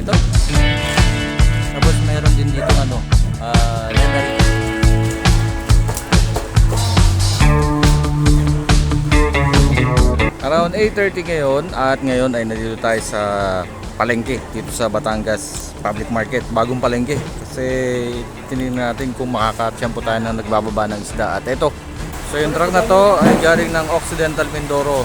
ito. Tapos mayroon din dito ano, ah, leathery. Around 8.30 ngayon at ngayon ay nandito tayo sa palengke dito sa Batangas Public Market. Bagong palengke kasi tinignan natin kung makakatsyempo tayo ng nagbababa ng isda. At ito, so yung truck na to ay galing ng Occidental Mindoro.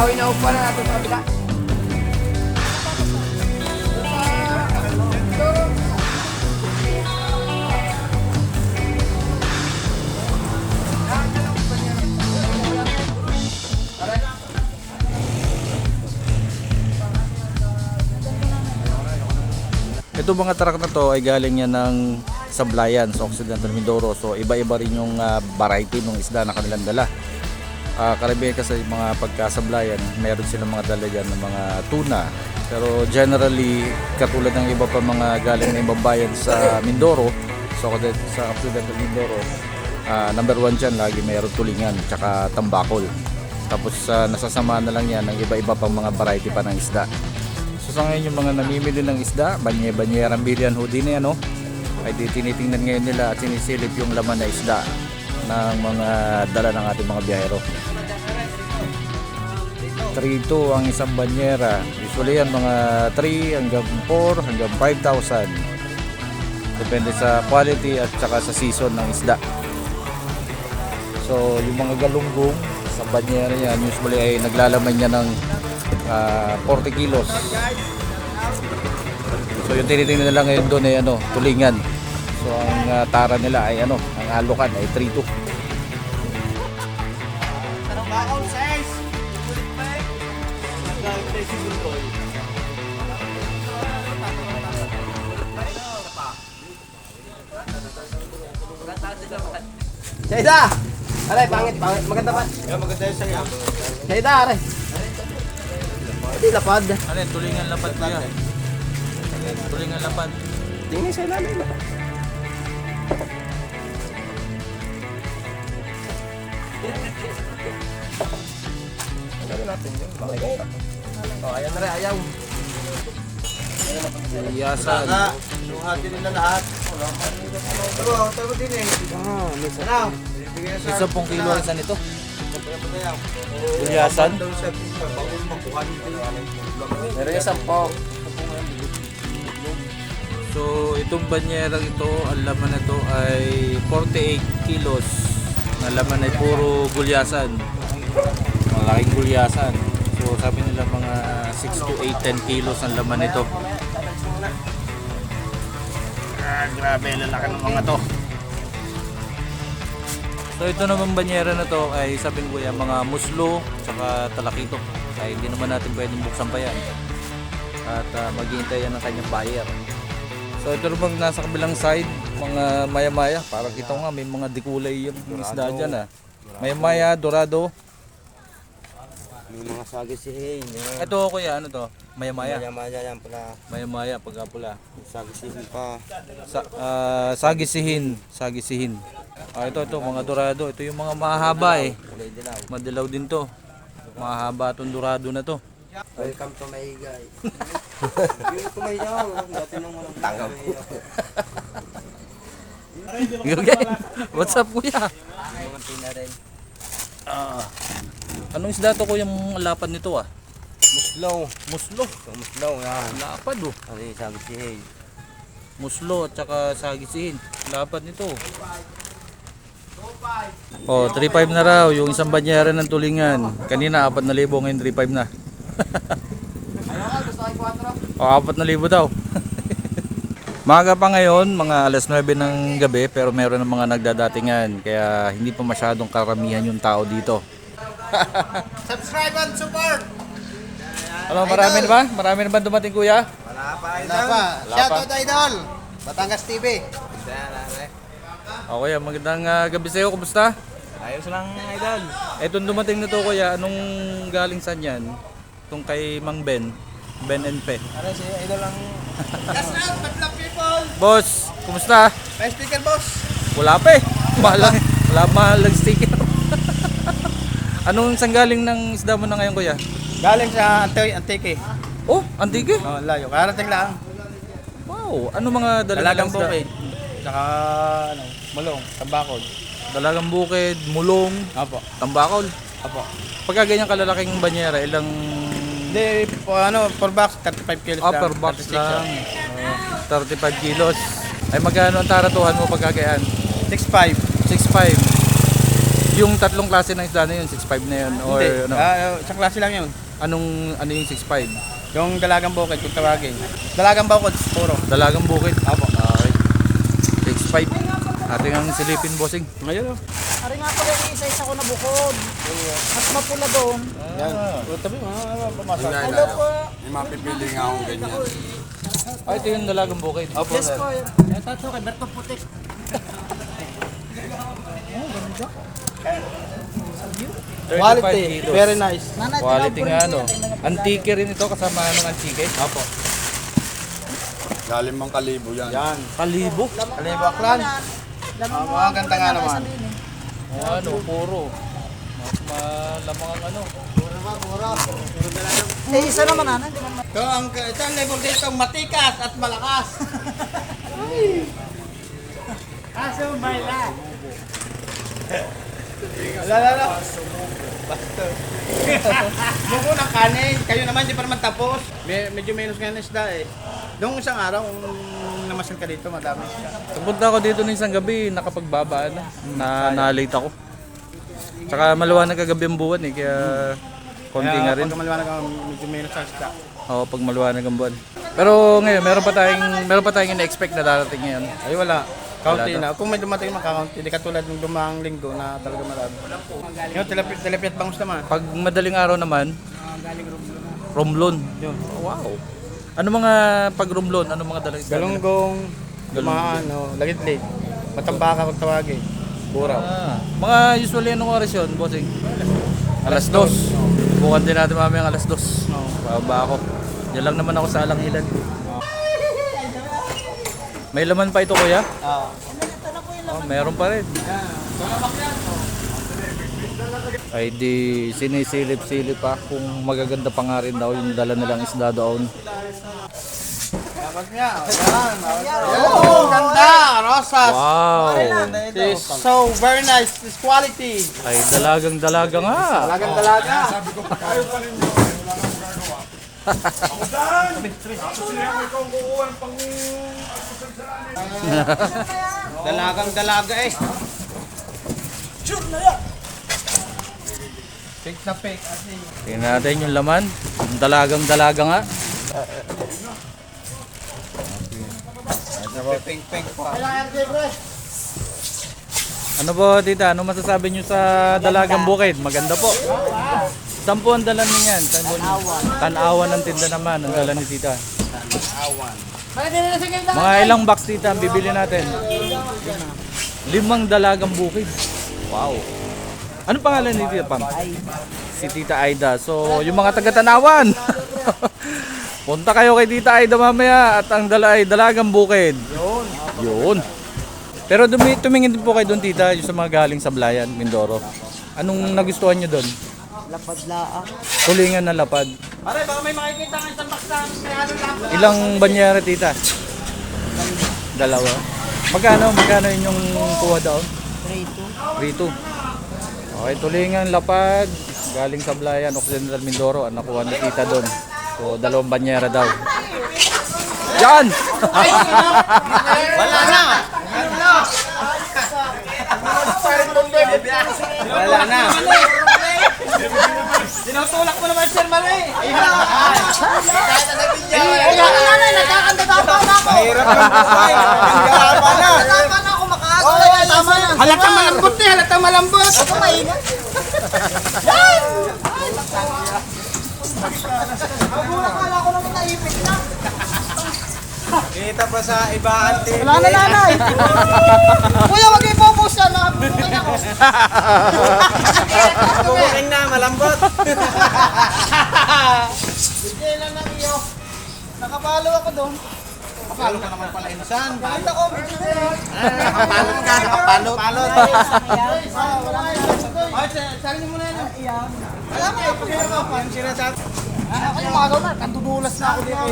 Kawin na upa na natin sa kabila. Ito mga truck na to ay galing yan ng Sablayan sa Occidental Mindoro. So iba-iba rin yung ah, variety ng isda na kanilang dala. Ah, karamihan kasi mga pagkasablayan, meron silang mga dala dyan ng mga tuna. Pero generally, katulad ng iba pa mga galing ng ibang bayan sa Mindoro, so sa Occidental Mindoro, ah, number one dyan, lagi mayroon tulingan, tsaka tambakol. Tapos ah, nasasama na lang yan ng iba-iba pang mga variety pa ng isda. So sa ngayon yung mga namimili ng isda, banye-banyerang bilyan ho din eh, ano, ay tinitingnan ngayon nila at sinisilip yung laman na isda ng mga dala ng ating mga biyahero. 3-2 ang isang banyera. Usually yan mga 3 hanggang 4 hanggang 5,000. Depende sa quality at saka sa season ng isda. So yung mga galunggong sa banyera yan usually ay naglalaman niya ng ah, 40 kilos. So yung tinitingnan nila ngayon doon ay ano, tulingan. So ang ah, tara nila ay ano, ang halukan ay 3-2. Bakon, size! Shaida! Aray, pangit, pangit. Maganda ba? maganda yung sa'yo. Shaida, aray. Hindi, lapad. Ano yan, tulingan lapad ko yan. Tulingan lapad. Tingnan sa ilalim. Ano natin yun? Makikita. Oh, ayan na rin, ayaw. Iyasan. Suhati nila lahat. Pero, tayo din eh. Ah, may sa... Ano? Isa pong kilo isa nito. Iyasan? Nito. Meron yung sampok. So itong banyerang ito, ang laman na ito ay 48 kilos. Na laman ay puro gulyasan. Malaking gulyasan. So sabi nila mga 6 to 8, 10 kilos ang laman nito. Ah, grabe, lalaki ng mga to. So ito naman banyera na to ay sabi ko yan mga muslo saka talakito. Kaya hindi naman natin pwedeng buksan pa yan. At uh, maghihintay yan ng kanyang buyer. So ito naman nasa kabilang side, mga maya-maya. Parang kita nga may mga dikulay yung isda dyan ah. Maya-maya, dorado. May mga sagi si Hay. Ito kuya, ano to? Maya-maya. Maya-maya yan pala. Maya-maya, pagkapula. Sagi si Hay pa. Sa, ah, sagisihin. Sagisihin. Ah, ito, ito, mga dorado. Ito yung mga mahaba eh. Kulay dilaw. Madilaw din to. Mahaba itong dorado na to. Welcome to my guy. Yung kumayaw. Dati nung walang tangaw. Okay. What's up kuya? Mga tina rin. Ah. Anong isda to kuya yung lapad nito ah? Muslaw. Muslo. So, muslaw yan. Lapad oh. Ano yung si Hay? muslo at saka sagisihin. Lapad nito. Oh, 3.5 na raw yung isang banyera ng tulingan. Kanina 4,000 ngayon 3.5 na. Ayaw ka, gusto kayo 4. O 4,000 daw. Maga pa ngayon, mga alas 9 ng gabi, pero meron ng mga nagdadatingan. Kaya hindi pa masyadong karamihan yung tao dito. Subscribe and support! Ano, marami na ba? Marami na ba dumating kuya? Wala pa. Shout out idol! Batangas TV. O kuya, magandang ah, gabi sa'yo. Kumusta? Ayos lang, idol. Etong dumating na to kuya, anong galing saan yan? Itong kay Mang Ben. Ben and Pe. Ano si idol lang? Yes out, madlang people! Boss, kumusta? May sticker boss! Wala pa eh. Mahal wala mahalang sticker. Anong saan galing ng isda mo na ngayon kuya? Galing sa Ante Antike. Oh, antike. Oh, layo. Karating lang. Wow, ano mga dala Dalagang nilang isda? bukid. Tsaka ano, mulong, tambakol. Dalagang bukid, mulong, Apo. tambakol. Apo. Pagka ganyan kalalaking banyera, ilang Hindi, po, ano, per box, 35 kilos ah, lang. per box 36 lang. Oh, 35 kilos. Ay magkano ang taratuhan mo pagka ganyan? 6'5". 6.5. Yung tatlong klase ng isda na yun, 6.5 na yun. Or Hindi, ano, ah, sa klase lang yun. anong ano yung 6.5? Yung dalagang bukid, kung tawagin. Dalagang bukid, puro. Dalagang bukid. Apo. Okay. 6.5. Ating ang silipin, bossing. Ngayon, oh. Ari nga pala yung isa-isa ko na bukod. Mas mapula doon. Yan. Oh, tabi mo, ah, pumasok. Hello po. May mapipili nga akong ganyan. Ay, ito yung dalagang bukid. Opo, Yes sir. po. Ito ito kay Berto Putik. 35 Quality, kilos. very nice. Nanay, Quality nga, tinawag no? ko yan, tingnan mo Antique rin ito, kasama ng antique. Apo. Galing mang kalibo yan. Yan. Kalibo. Kalibo aklan. Lamang Ah, mga ganda nga naman. sabihin eh. O ano, puro. Mas malamang ang ano. Eh, isa naman man Ito ang, ito ang label dito, matikas at malakas. Aso baila. Wala, wala, wala. Basta. Buko ng kanin. Kayo naman, di pa naman tapos. May, medyo menos nga na isda eh. Noong isang araw, kung namasan ka dito, madami isda. Pagpunta ako dito ng isang gabi, nakapagbaba na. Na, na-late ako. Tsaka maliwanag kagabi ang buwan eh, kaya konti nga rin. Pag maliwanag ka, medyo menos ang isda. Oo, pag maliwanag ang buwan. Pero ngayon, meron pa tayong, meron pa tayong ina-expect na darating ngayon. Ay wala. Kaunti na. Kung may dumating makakaunti, di katulad ng lumang linggo na talaga marami. Yung tilapit, tilapit bangus naman. Pag madaling araw naman, romlon. Yun. Wow. Ano mga pag romlon? Ano mga nila? Galunggong, dumaan, no, lagitlig. Matambaka kung tawagin. Buraw. Ah, mga usually anong oras yun, bossing? Alas dos. Bukan din natin mamaya alas dos. Baba ako. Diyan lang naman ako sa Alangilan. May laman pa ito kuya? Ah. Oh, meron pa rin. Ay di sinisilip-silip pa kung magaganda pa nga rin daw yung dala nilang isda doon. Dapat niya. Ayan. Oh, ganda! Rosas! Wow! This is so very nice. This quality. Ay dalagang dalaga nga. Talagang dalaga. Dalagang dalaga eh. Fake na fake. Tingnan natin yung laman. Yung dalagang dalaga nga. Pink pink pa. Ano po tita? Ano masasabi nyo sa dalagang bukid? Maganda po. Saan po ang dala niyan? Tanawan. Tanawan ang tinda naman. Ang dala ni tita. Mga ilang box tita ang bibili natin? Limang dalagang bukid. Wow. Ano pangalan ni Tita Pam? Si Tita Aida. So, yung mga taga-tanawan. Punta kayo kay Tita Aida mamaya at ang dala ay dalagang bukid. Yun. Yun. Pero dumi, tumingin din po kayo doon tita, yung sa mga galing sa Blayan, Mindoro. Anong nagustuhan nyo doon? Lapad laa. Tulingan na lapad. Pare, baka may makikita ng isang box na may lang. Ilang banyera tita? Dalawa. Magkano? Magkano yun yung kuha doon? 3-2. 3-2. Okay, tulingan, lapad, galing sa Blayan, Occidental Mindoro, ang nakuha ni tita doon. So, dalawang banyera daw. Yan! Wala na. Wala na. Tinutulak mo naman, Sir Mare. Kaya ka nanay, nagkakanda ka pa na ako. Mahirap yung buhay. Ang garapan na. Tama na ako makaagaw. Tama na. Halata malambot na, halata malambot. Ako mahina. Ako nakala ko naman naipit na. Kita pa sa ibaan TV. Wala na nanay. Kuya, wag kayo focus yan. Nakabukin ako. Bubuking na, malambot. Bigay lang ng iyo. Nakapalo ako doon. Kapalo ka naman pala insan. Nakita ko, medyo na yun. Nakapalo ka, nakapalo. Palo. Ah, Wala na yun. Ay, sali niyo muna yan. Iyan. Alam mo, ipagkira ko. Yung sinasabi. Ako yung magaw na. Kandudulas na ako dito.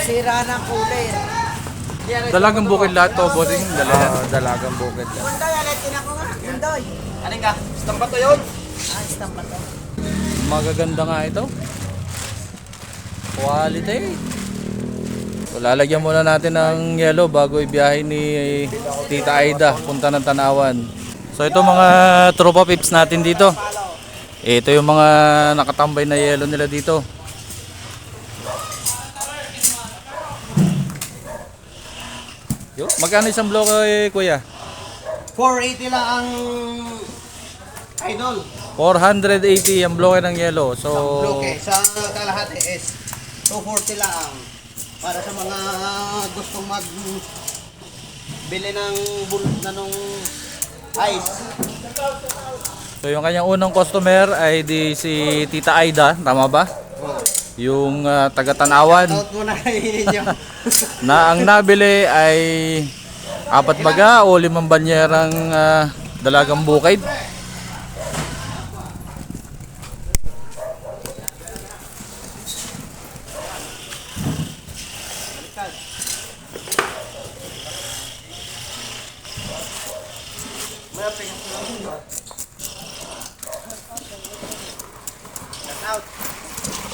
Sira ng kulay. Dalagang bukid lahat to, bossing. Dalaga. dalagang bukid. Munday, alitin ako nga. Munday. Aling ka? Stampa to yun. Ah, istampa to. Magaganda nga ito. Quality. So, lalagyan muna natin ng yellow bago ibiyahe ni Tita Aida punta ng Tanawan. So ito mga tropa pips natin dito. Ito yung mga nakatambay na yellow nila dito. Yo, magkano isang bloke eh, kuya? 480 lang ang idol. 480 ang bloke ng yellow. So Bloke sa kalahati is 240 lang. Para sa mga gustong mag bili ng bulot na nung ice. So yung kanyang unang customer ay di si Tita Aida, tama ba? Yung ah, taga-Tanawan na ang nabili ay apat baga o limang banyerang ah, dalagang bukid.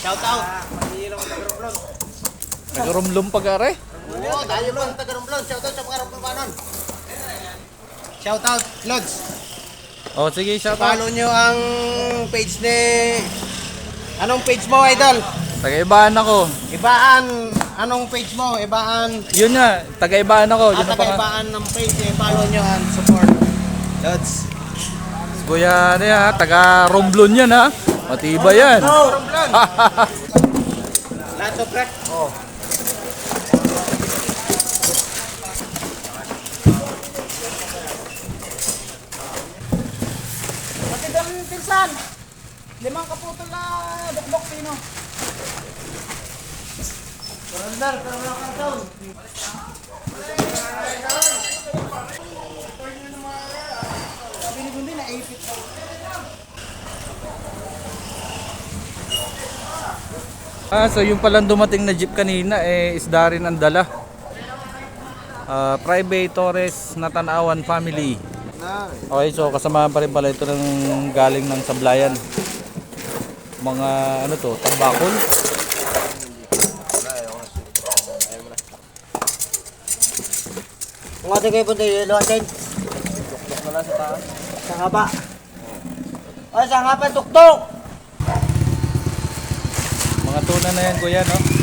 Shout out. Nagurumlum pag-are. Oo, tayo lang taga Romblon. Shout out sa mga Romblon. Shout out, Lods. O sige, shout out. Follow nyo ang page ni... Anong page mo, Idol? Taga-ibaan ako. Ibaan. Anong page mo? Ibaan. Yun nga, taga-ibaan ako. Yun At ang ibaan ng page eh. Follow nyo and support. Lods. Kuya, ano yan, ha? taga-Romblon yan ha. Matibay yan. Romblon. Of rec. Oh. Pinsan. Limang kaputol na dukdok pino. Sabi ni Gundi, naipit ako. Ah, so yung palang dumating na jeep kanina eh isda rin ang dala. Ah, private Torres Natanawan family. Okay, so kasama pa rin pala ito ng galing ng Sablayan. Mga ano to, tambakol. Kung ating kayo punta yun, atin. Tuktok na lang sa taas. Sa haba. Ay, sa haba, tuktok! Mga tuna na yan kuya, no?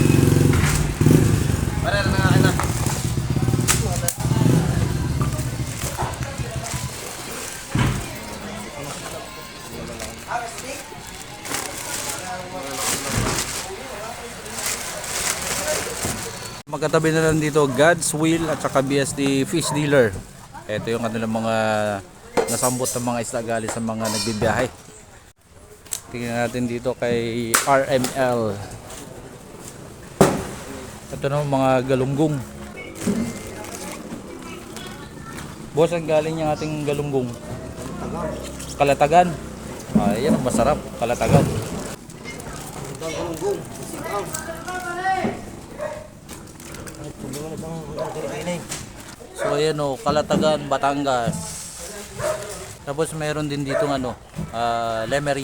Magkatabi na lang dito God's Will at saka BSD Fish Dealer. Ito yung kanilang mga nasambot ng mga isda galing sa mga nagbibiyahe. Tingnan natin dito kay RML. Ito naman mga galunggong. Boss, ang galing yung ating galunggong? Kalatagan. Yan ang masarap. Kalatagan. Galunggong. Ay, tulungan na bang kainin. So ayan o, Kalatagan, Batangas. Tapos mayroon din dito ano, ah, Lemery.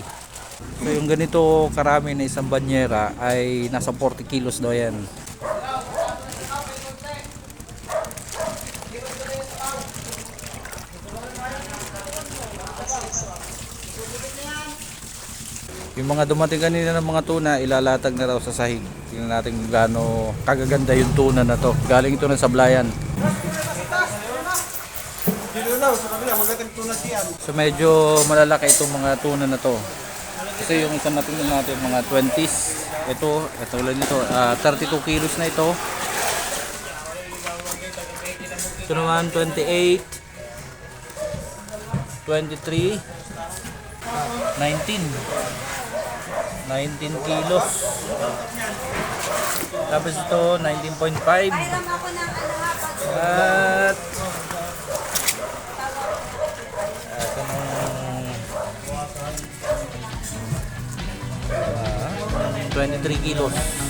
So yung ganito karami na isang banyera ay nasa 40 kilos daw yan. Yung mga dumating kanina ng mga tuna, ilalatag na raw sa sahig. Tingnan natin kung gaano kagaganda yung tuna na to. Galing ito ng sablayan. So medyo malalaki itong mga tuna na to. Kasi yung isang natin natin mga 20s. Ito, ito ulit nito, ah, 32 kilos na ito. Ito naman 28 23 19 19 kilos. Tapos ito 19.5 Pairam ako ng ano at nung ah, 23 kilos.